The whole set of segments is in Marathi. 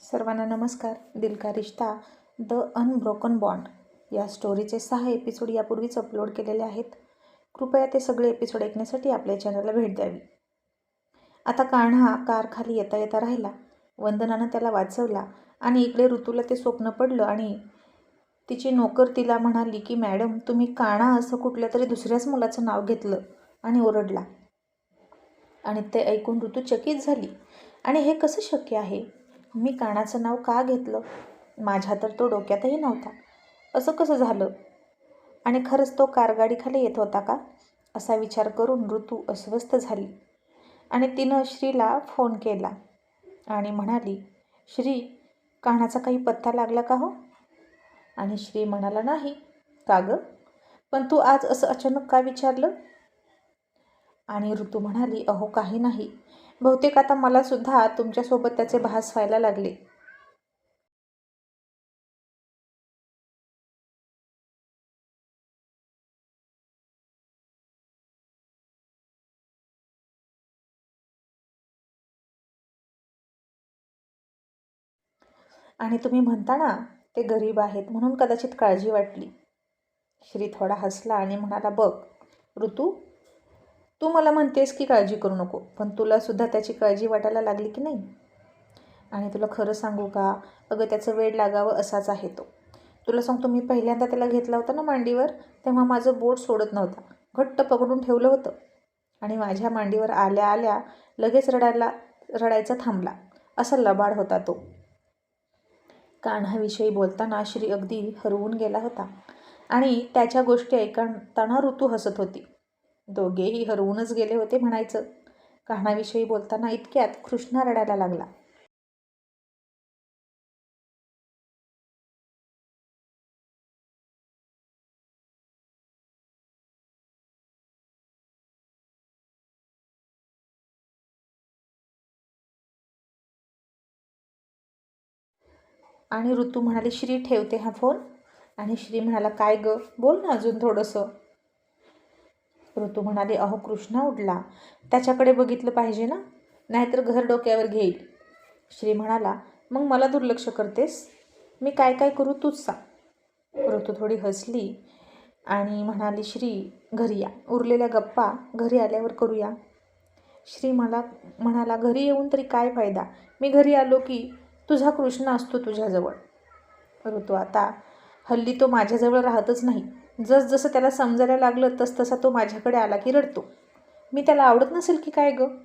सर्वांना नमस्कार. Dil ka Rishta the unbroken bond या स्टोरीचे सहा एपिसोड यापूर्वीच अपलोड केलेले आहेत. कृपया ते सगळे एपिसोड ऐकण्यासाठी आपल्या चॅनलला भेट द्यावी. आता कान्हा कारखाली येता येता राहिला. वंदनानं त्याला वाचवला आणि इकडे ऋतूला ते स्वप्न पडलं आणि तिची नोकर तिला म्हणाली की मॅडम तुम्ही काणा असं कुठल्या तरी दुसऱ्याच मुलाचं नाव घेतलं आणि ओरडला. आणि ते ऐकून ऋतू चकित झाली. आणि हे कसं शक्य आहे? मी कानाचं नाव का घेतलं? माझ्या तर तो डोक्यातही नव्हता. असं कसं झालं? आणि खरंच तो कारगाडीखाली येत होता का? असा विचार करून ऋतू अस्वस्थ झाली. आणि तिनं श्रीला फोन केला आणि म्हणाली श्री कानाचा काही पत्ता लागला का हो? आणि श्री म्हणाला नाही. का गं? पण तू आज असं अचानक का विचारलं? आणि ऋतू म्हणाली अहो काही नाही. बहुतेक आता मला सुद्धा तुमच्यासोबत त्याचे भास व्हायला लागले. आणि तुम्ही म्हणता ना ते गरीब आहेत म्हणून कदाचित काळजी वाटली. श्री थोडा हसला आणि म्हणाला बघ ऋतू तू मला म्हणतेस की काळजी करू नको पण तुलासुद्धा त्याची काळजी वाटायला लागली की नाही? आणि तुला खरं सांगू का? अगं त्याचं वेळ लागावं असाच आहे तो. तुला सांगतो मी पहिल्यांदा त्याला घेतला होता ना मांडीवर तेव्हा माझं बोट सोडत नव्हता. घट्ट पकडून ठेवलं होतं. आणि माझ्या मांडीवर आल्या आल्या लगेच रडायला रडायचा थांबला. असा लबाड होता तो. कान्हाविषयी बोलताना श्री अगदी हरवून गेला होता. आणि त्याच्या गोष्टी ऐकताना ऋतू हसत होती. दोघेही हरवूनच गेले होते म्हणायचं. कान्हाविषयी बोलताना इतक्यात कृष्णा रडायला लागला. आणि ऋतू म्हणाली श्री ठेवते हा फोन. आणि श्री म्हणाला काय ग? बोल ना अजून थोडंसं. ऋतू म्हणाले अहो कृष्णा उठला. त्याच्याकडे बघितलं पाहिजे ना? नाहीतर घर डोक्यावर घेईल. श्री म्हणाला मग मला दुर्लक्ष करतेस? मी काय काय करू तूच सांग. ऋतू थोडी हसली आणि म्हणाली श्री घरी या. उरलेल्या गप्पा घरी आल्यावर करूया. श्री मला म्हणाला घरी येऊन तरी काय फायदा? मी घरी आलो की तुझा कृष्ण असतो तुझ्याजवळ. ऋतू आता हल्ली तो माझ्याजवळ राहतच नाही. जसजसं त्याला समजायला लागलं तस तसा तो माझ्याकडे आला की रडतो. मी त्याला आवडत नसेल की काय गं?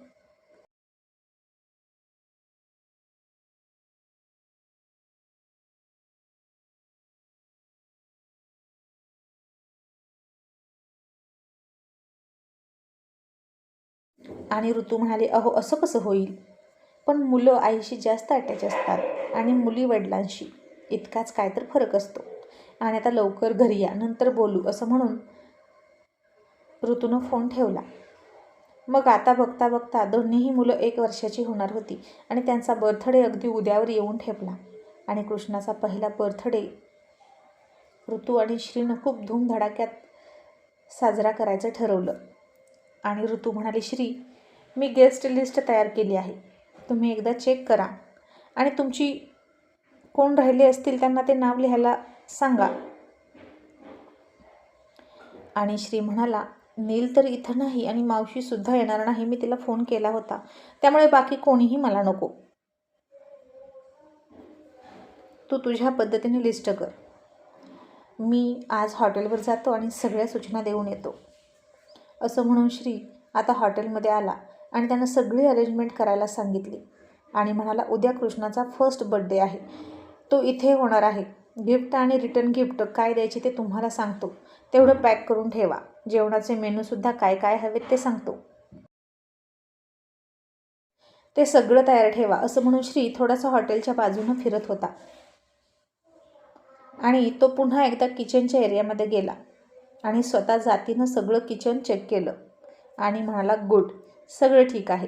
आणि ऋतू म्हणाले अहो असं कसं होईल? पण मुलं आईशी जास्त अटॅच असतात आणि मुली वडिलांशी इतकाच काय तर फरक असतो. आणि आता लवकर घरी या नंतर बोलू असं म्हणून ऋतूनं फोन ठेवला. मग आता बघता बघता दोन्हीही मुलं एक वर्षाची होणार होती आणि त्यांचा बर्थडे अगदी उद्यावर येऊन ठेपला. आणि कृष्णाचा पहिला बर्थडे ऋतू आणि श्रीनं खूप धूमधडाक्यात साजरा करायचं ठरवलं. आणि ऋतू म्हणाली श्री मी गेस्ट लिस्ट तयार केली आहे. तुम्ही एकदा चेक करा. आणि तुमची कोण राहिले असतील त्यांना ते नाव लिहायला सांगा. आणि श्री म्हणाला नील तर इथं नाही आणि मावशीसुद्धा येणार नाही मी तिला फोन केला होता. त्यामुळे बाकी कोणीही मला नको. तू तुझ्या पद्धतीने लिस्ट कर. मी आज हॉटेलवर जातो आणि सगळ्या सूचना देऊन येतो. असं म्हणून श्री आता हॉटेलमध्ये आला आणि त्यानं सगळी अरेंजमेंट करायला सांगितली. आणि म्हणाला उद्या कृष्णाचा फर्स्ट बड्डे आहे. तो इथे होणार आहे. गिफ्ट आणि रिटर्न गिफ्ट काय द्यायचे ते तुम्हाला सांगतो. तेवढं पॅक करून ठेवा. जेवणाचे मेनूसुद्धा काय काय हवेत ते सांगतो. ते सगळं तयार ठेवा. असं म्हणून श्री थोडासा हॉटेलच्या बाजूनं फिरत होता. आणि तो पुन्हा एकदा किचनच्या एरियामध्ये गेला. आणि स्वतः जातीनं सगळं किचन चेक केलं. आणि म्हणाला गुड. सगळं ठीक आहे.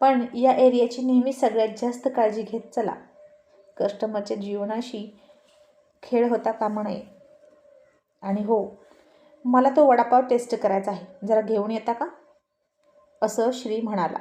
पण या एरियाची नेहमी सगळ्यात जास्त काळजी घेत चला. कस्टमरच्या जीवनाशी खेळ होता कामा नये. आणि हो मला तो वडापाव टेस्ट करायचा आहे. जरा घेऊन येता का? असं श्री म्हणाला.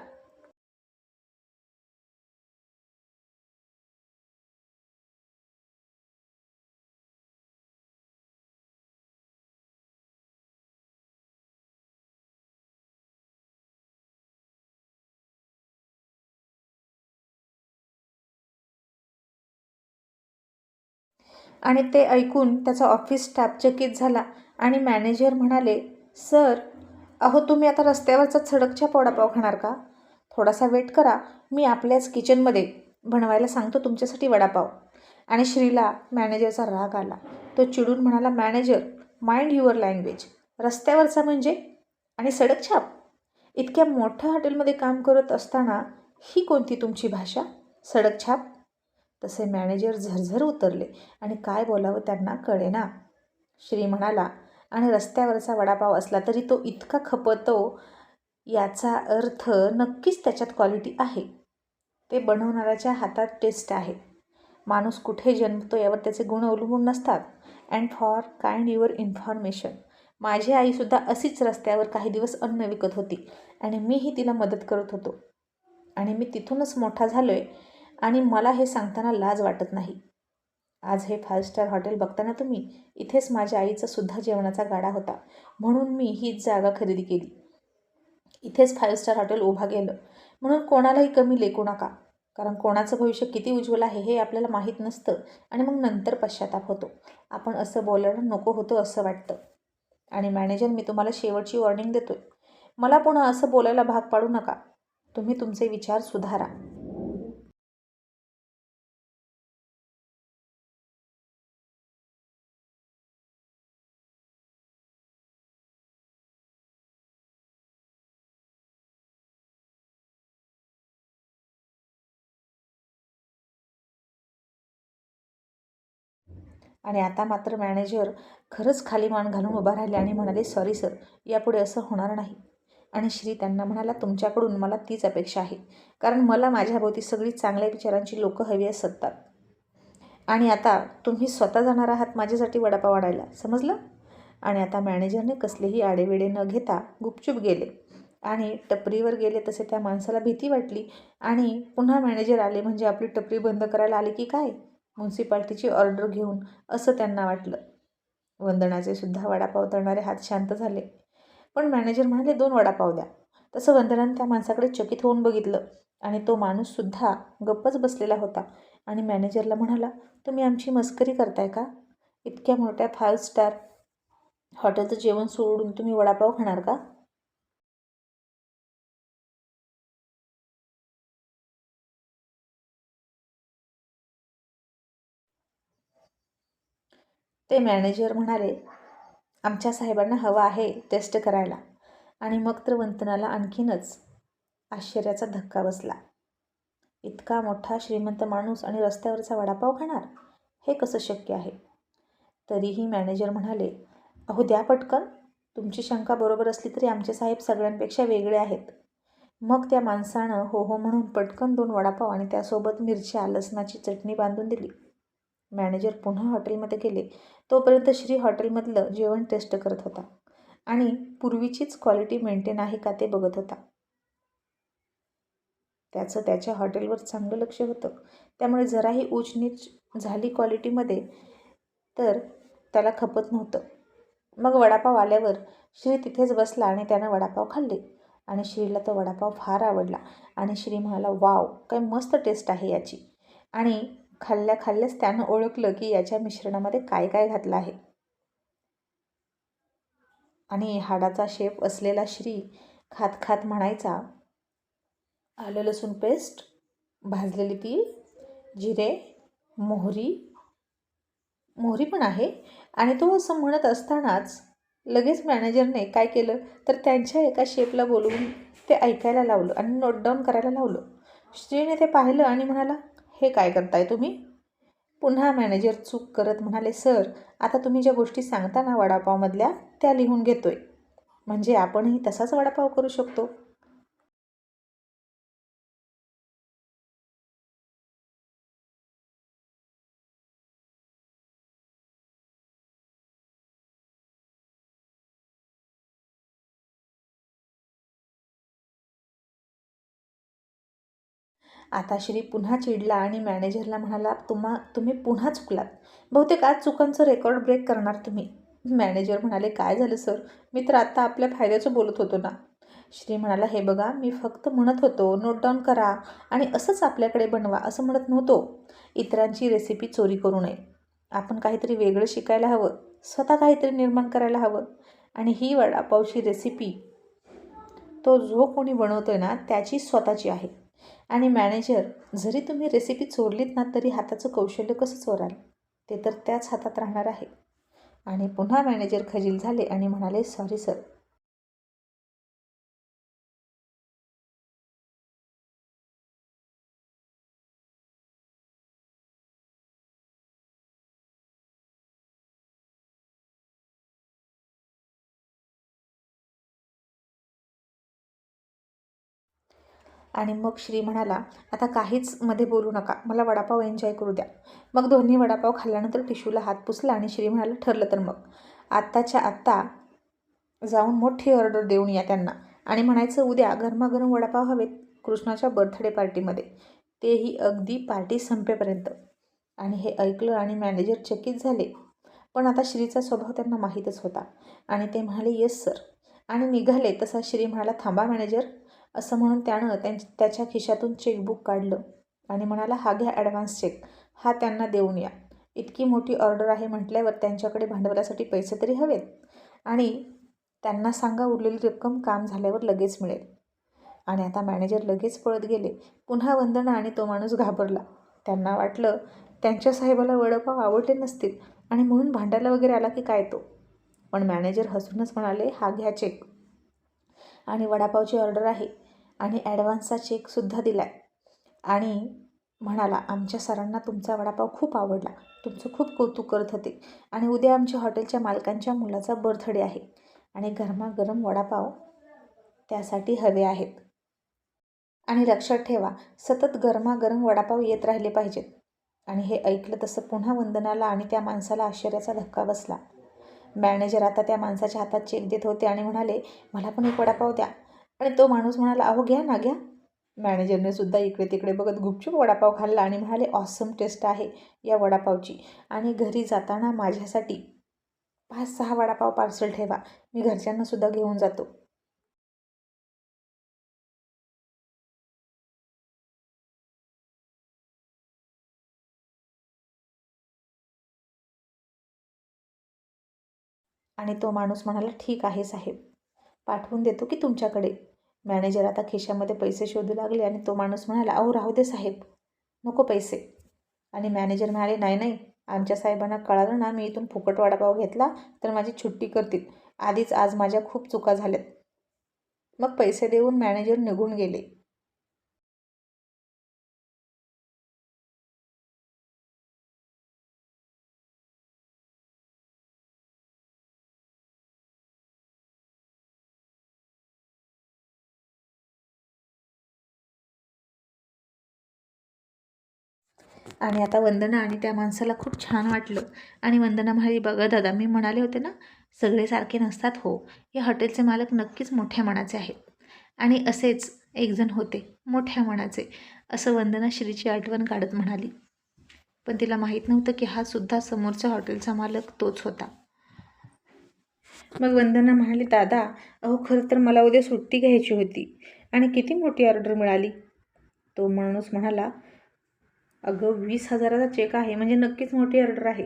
आणि ते ऐकून त्याचा ऑफिस स्टाफ चकित झाला आणि मॅनेजर म्हणाले सर अहो तुम्ही आता रस्त्यावरचा सडकच्या वडापाव खाणार का? थोडासा वेट करा मी आपल्याच किचनमध्ये बनवायला सांगतो तुमच्यासाठी वडापाव. आणि श्रीला मॅनेजरचा राग आला. तो चिडून म्हणाला मॅनेजर माइंड युअर लँग्वेज रस्त्यावरचा म्हणजे? आणि सडकछाप इतक्या मोठ्या हॉटेलमध्ये काम करत असताना ही कोणती तुमची भाषा? सडकछाप? तसे मॅनेजर झरझर उतरले. आणि काय बोलावं त्यांना कळेना. श्री म्हणाला आणि रस्त्यावरचा वडापाव असला तरी तो इतका खपतो याचा अर्थ नक्कीच त्याच्यात क्वालिटी आहे. ते बनवणाऱ्याच्या हातात टेस्ट आहे. माणूस कुठे जन्मतो यावर त्याचे गुण अवलंबून नसतात. And for kind your information माझी आईसुद्धा अशीच रस्त्यावर काही दिवस अन्न विकत होती. आणि मीही तिला मदत करत होतो. आणि मी तिथूनच मोठा झालो आहे आणि मला हे सांगताना लाज वाटत नाही. आज हे फाईव्ह स्टार हॉटेल बघताना तुम्ही इथेच माझ्या आईचा सुद्धा जेवणाचा गाडा होता. म्हणून मी हीच जागा खरेदी केली. इथेच फाईव्ह स्टार हॉटेल उभा गेलं. म्हणून कोणालाही कमी लेखू नका. कारण कोणाचं भविष्य किती उज्ज्वल आहे हे आपल्याला माहीत नसतं आणि मग नंतर पश्चाताप होतो. आपण असं बोलायला नको होतं असं वाटतं. आणि मॅनेजर मी तुम्हाला शेवटची वॉर्निंग देतोय. मला पुन्हा असं बोलायला भाग पाडू नका. तुम्ही तुमचे विचार सुधारा. आणि आता मात्र मॅनेजर खरंच खाली मान घालून उभा राहिले आणि म्हणाले सॉरी सर यापुढे असं होणार नाही. आणि श्री त्यांना म्हणाला तुमच्याकडून मला तीच अपेक्षा आहे कारण मला माझ्याभोवती सगळी चांगल्या विचारांची लोकं हवी असतात आणि आता तुम्ही स्वतः जाणार आहात माझ्यासाठी वडापाव वाढायला समजलं? आणि आता मॅनेजरने कसलेही आडेवेडे न घेता गुपचूप गेले. आणि टपरीवर गेले तसे त्या माणसाला भीती वाटली. आणि पुन्हा मॅनेजर आले म्हणजे आपली टपरी बंद करायला आली की काय? म्युन्सिपाल्टीची ऑर्डर घेऊन असं त्यांना वाटलं. वंदनाचे सुद्धा वडापाव तळणारे हात शांत झाले. पण मॅनेजर म्हणाले दोन वडापाव द्या. तसं वंदनानं त्या माणसाकडे चकित होऊन बघितलं आणि तो माणूससुद्धा गप्पच बसलेला होता आणि मॅनेजरला म्हणाला तुम्ही आमची मस्करी करताय का? इतक्या मोठ्या फाईव्ह स्टार हॉटेलचं जेवण सोडून तुम्ही वडापाव खाणार का? ते मॅनेजर म्हणाले आमच्या साहेबांना हवा आहे टेस्ट करायला. आणि मग तर वंतनाला आणखीनच आश्चर्याचा धक्का बसला. इतका मोठा श्रीमंत माणूस आणि रस्त्यावरचा वडापाव खाणार? हे कसं शक्य आहे? तरीही मॅनेजर म्हणाले अहो द्या पटकन. तुमची शंका बरोबर असली तरी आमचे साहेब सगळ्यांपेक्षा वेगळे आहेत. मग त्या माणसानं हो हो म्हणून पटकन दोन वडापाव आणि त्यासोबत मिरच्या लसणाची चटणी बांधून दिली. मॅनेजर पुन्हा हॉटेलमध्ये गेले तोपर्यंत श्री हॉटेलमधलं जेवण टेस्ट करत होता आणि पूर्वीचीच क्वालिटी मेंटेन आहे का ते बघत होता. त्याचं त्याच्या हॉटेलवर चांगलं लक्ष होतं. त्यामुळे जराही ऊच नीच झाली क्वालिटीमध्ये तर त्याला खपत नव्हतं. मग वडापाव आल्यावर श्री तिथेच बसला आणि त्यानं वडापाव खाल्ले आणि श्रीला तो वडापाव फार आवडला आणि श्री म्हणाला वाव काय मस्त टेस्ट आहे याची. आणि खाल्ल्या खाल्ल्याच त्यानं ओळखलं की याच्या मिश्रणामध्ये काय काय घातलं आहे. आणि हाडाचा शेप असलेला श्री खात खात म्हणायचा आलं लसूण पेस्ट भाजलेली तीळ जिरे मोहरी मोहरी पण आहे. आणि तो असं म्हणत असतानाच लगेच मॅनेजरने काय केलं तर त्यांच्या एका शेपला बोलवून ते ऐकायला लावलं आणि नोट डाऊन करायला लावलं. श्रीने ते पाहिलं आणि म्हणाला हे काय करताय तुम्ही? पुन्हा मॅनेजर चूक करत म्हणाले सर आता तुम्ही ज्या गोष्टी सांगता ना वडापावमधल्या त्या लिहून घेतोय. म्हणजे आपणही तसाच वडापाव करू शकतो. आता श्री पुन्हा चिडला आणि मॅनेजरला म्हणाला तुम्हा तुम्ही पुन्हा चुकलात. बहुतेक आज चुकांचं रेकॉर्ड ब्रेक करणार तुम्ही. मॅनेजर म्हणाले काय झालं सर? मी तर आत्ता आपल्या फायद्याचं बोलत होतो ना. श्री म्हणाला हे बघा मी फक्त म्हणत होतो नोट डाऊन करा आणि असंच आपल्याकडे बनवा असं म्हणत नव्हतो. इतरांची रेसिपी चोरी करू नये. आपण काहीतरी वेगळं शिकायला हवं स्वतः काहीतरी निर्माण करायला हवं आणि ही वडापावची रेसिपी तो जो कोणी बनवतो आहे ना त्याची स्वतःची आहे. आणि मॅनेजर जरी तुम्ही रेसिपी चोरलीत ना तरी हाताचं कौशल्य कसं चोराल? ते तर त्याच हातात राहणार आहे. आणि पुन्हा मॅनेजर खजील झाले आणि म्हणाले सॉरी सर आणि मग श्री म्हणाला आता काहीच मध्ये बोलू नका. मला वडापाव एन्जॉय करू द्या. मग दोन्ही वडापाव खाल्ल्यानंतर टिशूला हात पुसला आणि श्री म्हणाला ठरलं तर मग. आत्ताच्या आत्ता जाऊन मोठी ऑर्डर देऊन या त्यांना. आणि म्हणायचं उद्या गरमागरम वडापाव हवेत कृष्णाच्या बर्थडे पार्टीमध्ये तेही अगदी पार्टी संपेपर्यंत. आणि हे ऐकलं आणि मॅनेजर चकित झाले. पण आता श्रीचा स्वभाव त्यांना माहीतच होता. आणि ते म्हणाले येस सर आणि निघाले. तसा श्री म्हणाला थांबा मॅनेजर असं म्हणून त्यानं त्यां त्याच्या खिशातून चेकबुक काढलं आणि म्हणाला हा घ्या ॲडव्हान्स चेक हा त्यांना देऊन या. इतकी मोठी ऑर्डर आहे म्हटल्यावर त्यांच्याकडे भांडवलासाठी पैसे तरी हवेत आणि त्यांना सांगा उरलेली रक्कम काम झाल्यावर लगेच मिळेल. आणि आता मॅनेजर लगेच पळत गेले. पुन्हा वंदना आणि तो माणूस घाबरला. त्यांना वाटलं त्यांच्या साहेबाला वडापाव आवडले नसतील आणि म्हणून भांडायला वगैरे आला की काय तो? पण मॅनेजर हसूनच म्हणाले हा घ्या चेक आणि वडापावची ऑर्डर आहे आणि ॲडव्हान्सचा चेकसुद्धा दिला आहे आणि म्हणाला आमच्या सरांना तुमचा वडापाव खूप आवडला. तुमचं खूप कौतुक करत होते. आणि उद्या आमच्या हॉटेलच्या मालकांच्या मुलाचा बर्थडे आहे आणि गरमागरम वडापाव त्यासाठी हवे आहेत. आणि लक्षात ठेवा सतत गरमागरम वडापाव येत राहिले पाहिजेत. आणि हे ऐकलं तसं पुन्हा वंदनाला आणि त्या माणसाला आश्चर्याचा धक्का बसला. मॅनेजर आता त्या माणसाच्या हातात चेक देत होते आणि म्हणाले मला पण एक वडापाव द्या. आणि तो माणूस म्हणाला अहो घ्या ना घ्या. मॅनेजरने सुद्धा इकडे तिकडे बघत गुपचूप वडापाव खाल्ला आणि म्हणाले ऑसम टेस्ट आहे या वडापावची. आणि घरी जाताना माझ्यासाठी पाच सहा वडापाव पार्सल ठेवा. मी घरच्यांनासुद्धा घेऊन जातो. आणि तो माणूस म्हणाला ठीक आहे साहेब. पाठवून देतो की तुमच्याकडे. मॅनेजर आता खिशामध्ये पैसे शोधू लागले आणि तो माणूस म्हणाला अहो राहू दे साहेब. नको पैसे. आणि मॅनेजर म्हणाले नाही नाही. आमच्या साहेबांना कळालं ना मी इथून फुकट वडापाव घेतला तर माझी छुट्टी करतील. आधीच आज माझ्या खूप चुका झाल्यात. मग पैसे देऊन मॅनेजर निघून गेले. आणि आता वंदना आणि त्या माणसाला खूप छान वाटलं. आणि वंदना म्हणाली बघा दादा मी म्हणाले होते ना सगळे सारखे नसतात हो. या हॉटेलचे मालक नक्कीच मोठ्या मनाचे आहेत. आणि असेच एकजण होते मोठ्या मनाचे. असं वंदना श्रीची आठवण काढत म्हणाली. पण तिला माहीत नव्हतं की हा सुद्धा समोरच्या हॉटेलचा मालक तोच होता. मग वंदना म्हणाली दादा अहो खरं तर मला उद्या सुट्टी घ्यायची होती. आणि किती मोठी ऑर्डर मिळाली? तो माणूस म्हणाला अगं वीस हजाराचा चेक आहे म्हणजे नक्कीच मोठी ऑर्डर आहे.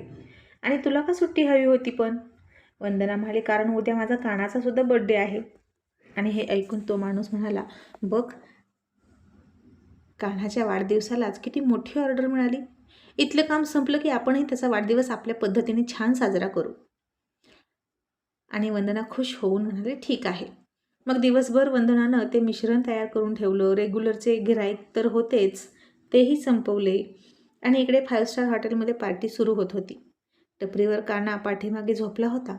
आणि तुला का सुट्टी हवी होती पण? वंदना म्हणाली कारण उद्या माझा कानाचा सुद्धा बड्डे आहे. आणि हे ऐकून तो माणूस म्हणाला बघ कान्हाच्या वाढदिवसालाच किती मोठी ऑर्डर मिळाली. इथलं काम संपलं की आपणही त्याचा वाढदिवस आपल्या पद्धतीने छान साजरा करू. आणि वंदना खुश होऊन म्हणाले ठीक आहे. मग दिवसभर वंदनानं ते मिश्रण तयार करून ठेवलं. रेग्युलरचे गिराईक तर होतेच. तेही संपवले आणि इकडे फाईव्ह स्टार हॉटेलमध्ये पार्टी सुरू होत होती. टपरीवर काना पाठीमागे झोपला होता.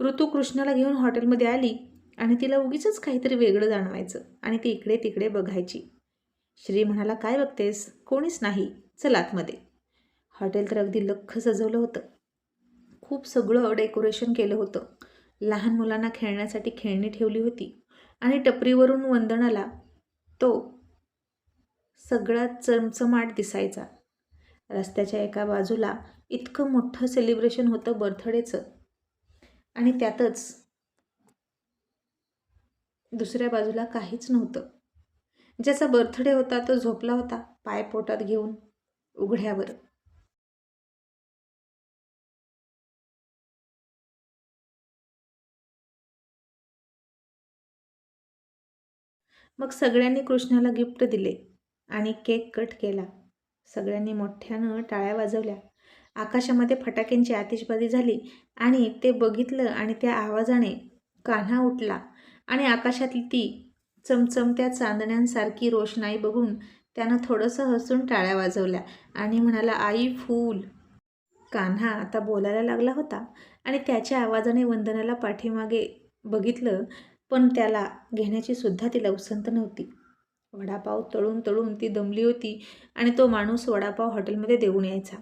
ऋतू कृष्णाला घेऊन हॉटेलमध्ये आली आणि तिला उगीच काहीतरी वेगळं जाणवायचं आणि ती इकडे तिकडे बघायची. श्री म्हणाला काय बघतेस? कोणीच नाही. चल आतमध्ये. हॉटेल तर अगदी लख सजवलं होतं. खूप सगळं डेकोरेशन केलं होतं. लहान मुलांना खेळण्यासाठी खेळणी ठेवली होती आणि टपरीवरून वंदनाला तो सगळा चमचमाट दिसायचा. रस्त्याच्या एका बाजूला इतकं मोठं सेलिब्रेशन होतं बर्थडेचं. आणि त्यातच दुसऱ्या बाजूला काहीच नव्हतं. ज्याचा बर्थडे होता तो झोपला होता पाय पोटात घेऊन उघड्यावर. मग सगळ्यांनी कृष्णाला गिफ्ट दिले. आणि केक कट केला. सगळ्यांनी मोठ्यानं टाळ्या वाजवल्या. आकाशामध्ये फटाक्यांची आतिषबाजी झाली आणि ते बघितलं आणि त्या आवाजाने कान्हा उठला आणि आकाशातली ती चमचमत्या चांदण्यांसारखी रोषणाई बघून त्यानं थोडंसं हसून टाळ्या वाजवल्या आणि म्हणाला आई फूल. कान्हा आता बोलायला लागला होता आणि त्याच्या आवाजाने वंदनाला पाठीमागे बघितलं पण त्याला घेण्याची सुद्धा तिला उसंत नव्हती. वडापाव तळून तळून ती दमली होती आणि तो माणूस वडापाव हॉटेलमध्ये देऊन यायचा.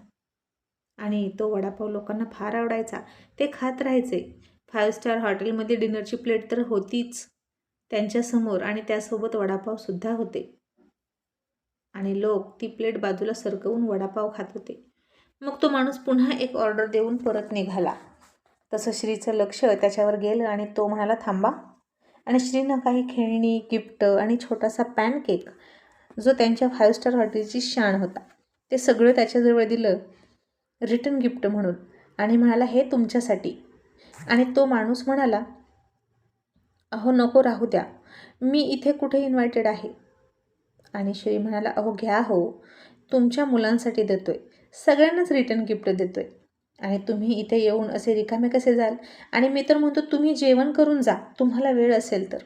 आणि तो वडापाव लोकांना फार आवडायचा. ते खात राहायचे. फाईव्ह स्टार हॉटेलमध्ये डिनरची प्लेट तर होतीच. त्यांच्यासमोर आणि त्यासोबत वडापावसुद्धा होते. आणि लोक ती प्लेट बाजूला सरकवून वडापाव खात होते. मग तो माणूस पुन्हा एक ऑर्डर देऊन परत निघाला. तसं श्रीचं लक्ष त्याच्यावर गेलं आणि तो म्हणाला थांबा आणि श्रीनं काही खेळणी गिफ्ट आणि छोटासा पॅनकेक जो त्यांच्या फाईव्ह स्टार हॉटेलची शान होता. ते सगळं त्याच्याजवळ दिलं रिटर्न गिफ्ट म्हणून. आणि म्हणाला हे तुमच्यासाठी. आणि तो माणूस म्हणाला अहो नको राहू द्या. मी इथे कुठे इन्व्हायटेड आहे? आणि श्री म्हणाला अहो घ्या हो. तुमच्या मुलांसाठी देतोय. सगळ्यांनाच रिटर्न गिफ्ट देतोय. आणि तुम्ही इथे येऊन असे रिकामे कसे जाल? आणि मी तर म्हणतो तुम्ही जेवण करून जा. तुम्हाला वेळ असेल तर.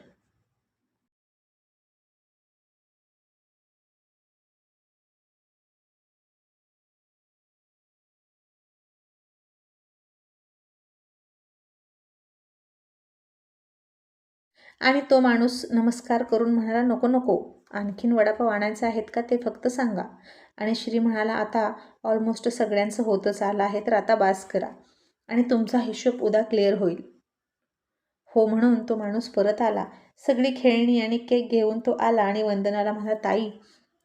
आणि तो माणूस नमस्कार करून म्हणाला नको नको. आणखीन वडापाव आणायचे आहेत का ते फक्त सांगा. आणि श्री म्हणाला आता ऑलमोस्ट सगळ्यांचं होतच आलं आहे तर आता बास करा आणि तुमचा हिशोब उद्या क्लिअर होईल. हो म्हणून तो माणूस परत आला. सगळी खेळणी आणि केक घेऊन तो आला आणि वंदनाला म्हणा ताई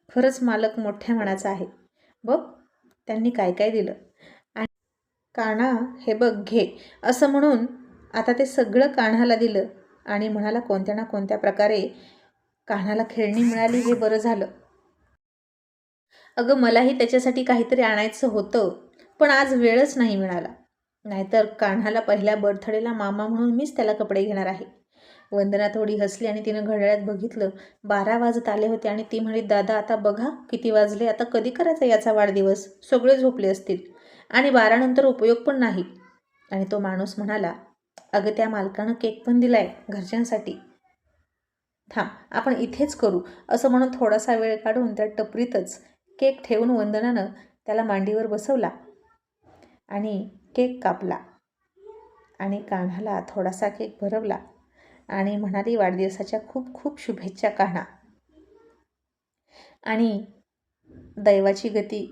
खरंच मालक मोठ्या मनाचा आहे. बघ त्यांनी काय काय दिलं. आणि काणा हे बघ घे. असं म्हणून आता ते सगळं कान्हाला दिलं आणि म्हणाला कोणत्या ना कोणत्या प्रकारे कान्हाला खेळणी मिळाली हे बरं झालं. अगं मलाही त्याच्यासाठी काहीतरी आणायचं होतं पण आज वेळच नाही मिळाला. नाहीतर कान्हाला पहिल्या बर्थडेला मामा म्हणून मीच त्याला कपडे घेणार आहे. वंदना थोडी हसली आणि तिनं घड्याळ्यात बघितलं. बारा वाजत आले होते आणि ती म्हणे दादा आता बघा किती वाजले आता कधी करायचा याचा वाढदिवस? सगळे झोपले असतील. आणि बारानंतर उपयोग पण नाही. आणि तो माणूस म्हणाला अगं त्या मालकानं केक पण दिलाय घरच्यांसाठी. थांब आपण इथेच करू असं म्हणून थोडासा वेळ काढून त्या टपरीतच केक ठेवून वंदनानं त्याला मांडीवर बसवला आणि केक कापला आणि कान्हाला थोडासा केक भरवला आणि म्हणाली वाढदिवसाच्या खूप खूप शुभेच्छा कान्हा आणि दैवाची गती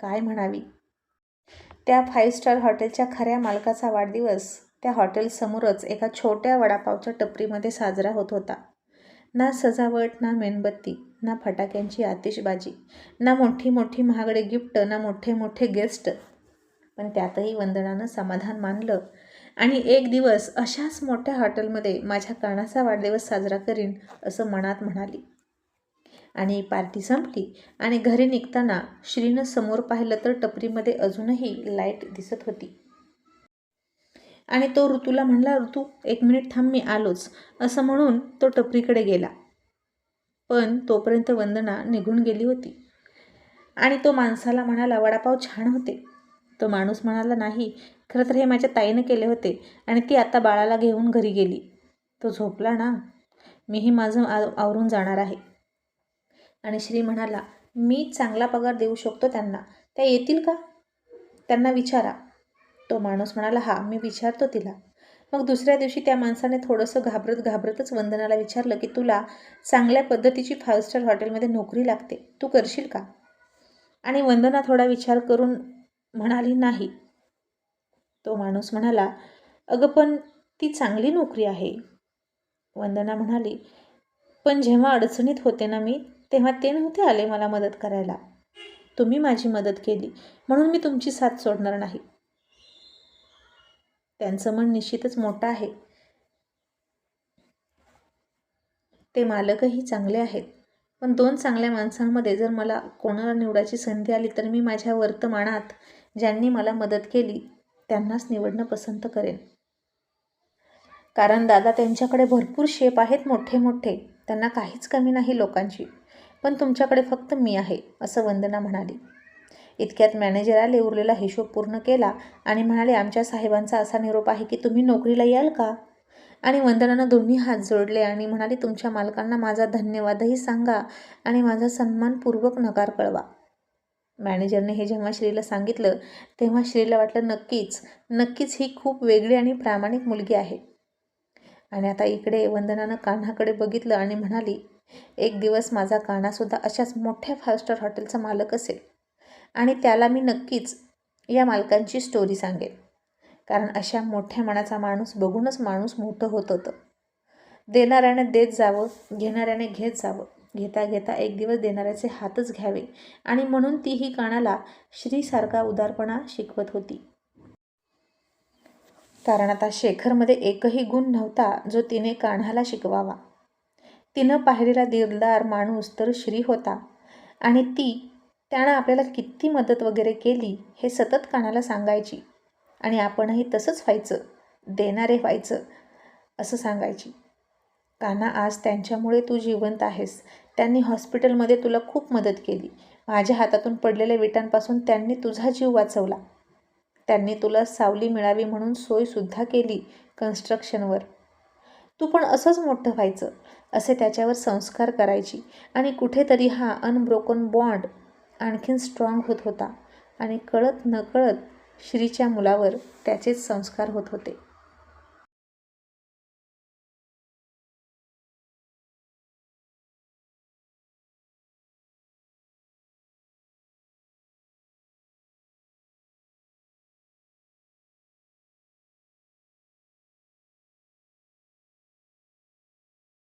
काय म्हणावी? त्या फाईव्ह स्टार हॉटेलच्या खऱ्या मालकाचा वाढदिवस त्या हॉटेलसमोरच एका छोट्या वडापावच्या टपरीमध्ये साजरा होत होता. ना सजावट ना मेणबत्ती ना फटाक्यांची आतिषबाजी ना मोठी मोठी महागडे गिफ्ट ना मोठे मोठे गेस्ट. पण त्यातही वंदनानं समाधान मानलं. आणि एक दिवस अशाच मोठ्या हॉटेलमध्ये माझ्या कानाचा वाढदिवस साजरा करीन असं मनात म्हणाली. आणि पार्टी संपली आणि घरी निघताना श्रीनं समोर पाहिलं तर टपरीमध्ये अजूनही लाइट दिसत होती. आणि तो ऋतूला म्हणला ऋतू एक मिनिट थांब मी आलोच. असं म्हणून तो टपरीकडे गेला. पण तोपर्यंत वंदना निघून गेली होती. आणि तो माणसाला म्हणाला वडापाव छान होते. तो माणूस म्हणाला नाही खरं तर हे माझ्या ताईनं केले होते आणि ती आता बाळाला घेऊन घरी गेली. तो झोपला ना? मीही माझं आव आवरून जाणार आहे. आणि श्री म्हणाला मी चांगला पगार देऊ शकतो त्यांना. त्या येतील का? त्यांना विचारा. तो माणूस म्हणाला हा मी विचारतो तिला. मग दुसऱ्या दिवशी त्या माणसाने थोडंसं घाबरत घाबरतच वंदनाला विचारलं की तुला चांगल्या पद्धतीची फाईव्ह स्टार हॉटेलमध्ये नोकरी लागते. तू करशील का? आणि वंदना थोडा विचार करून म्हणाली नाही. तो माणूस म्हणाला अगं पण ती चांगली नोकरी आहे. वंदना म्हणाली पण जेव्हा अडचणीत होते ना मी तेव्हा ते नव्हते आले मला मदत करायला. तुम्ही माझी मदत केली. म्हणून मी तुमची साथ सोडणार नाही. त्यांचं मन निश्चितच मोठं आहे. ते मालकही चांगले आहेत. पण दोन चांगल्या माणसांमध्ये जर मला कोणाला निवडायची संधी आली तर मी माझ्या वर्तमानात ज्यांनी मला मदत केली त्यांनाच निवडणं पसंत करेन. कारण दादा त्यांच्याकडे भरपूर शेप आहेत मोठे मोठे. त्यांना काहीच कमी नाही लोकांची. पण तुमच्याकडे फक्त मी आहे असं वंदना म्हणाली. इतक्यात मॅनेजर आले उरलेला हिशोब पूर्ण केला आणि म्हणाले आमच्या साहेबांचा असा निरोप आहे की तुम्ही नोकरीला याल का? आणि वंदनानं दोन्ही हात जोडले आणि म्हणाली तुमच्या मालकांना माझा धन्यवादही सांगा आणि माझा सन्मानपूर्वक नकार कळवा. मॅनेजरने हे जेव्हा श्रीला सांगितलं तेव्हा श्रीला वाटलं नक्कीच नक्कीच ही खूप वेगळी आणि प्रामाणिक मुलगी आहे. आणि आता इकडे वंदनानं कान्हाकडे बघितलं आणि म्हणाली एक दिवस माझा कान्हासुद्धा अशाच मोठ्या फाय स्टार हॉटेलचा मालक असेल. आणि त्याला मी नक्कीच या मालकांची स्टोरी सांगेन. कारण अशा मोठ्या मनाचा माणूस बघूनच माणूस मोठं होत होतं. देणाऱ्याने देत जावं घेणाऱ्याने घेत जावं. घेता घेता एक दिवस देणाऱ्याचे हातच घ्यावे. आणि म्हणून तीही कानाला श्रीसारखा उदारपणा शिकवत होती. कारण आता शेखरमध्ये एकही गुण नव्हता जो तिने कान्हाला शिकवावा. तिनं पाहिलेला दिलदार माणूस तर श्री होता. आणि ती त्यानं आपल्याला किती मदत वगैरे केली हे सतत कानाला सांगायची. आणि आपणही तसंच व्हायचं. देणारे व्हायचं असं सांगायची. काना आज त्यांच्यामुळे तू जिवंत आहेस. त्यांनी हॉस्पिटलमध्ये तुला खूप मदत केली. माझ्या हातातून पडलेल्या विटांपासून त्यांनी तुझा जीव वाचवला. त्यांनी तुला सावली मिळावी म्हणून सोयसुद्धा केली कन्स्ट्रक्शनवर. तू पण असंच मोठं व्हायचं असे त्याच्यावर संस्कार करायची. आणि कुठेतरी हा अनब्रोकन बॉन्ड आणखीन स्ट्रॉंग होत होता. आणि कळत नकळत श्रीच्या मुलावर त्याचेच संस्कार होत होते.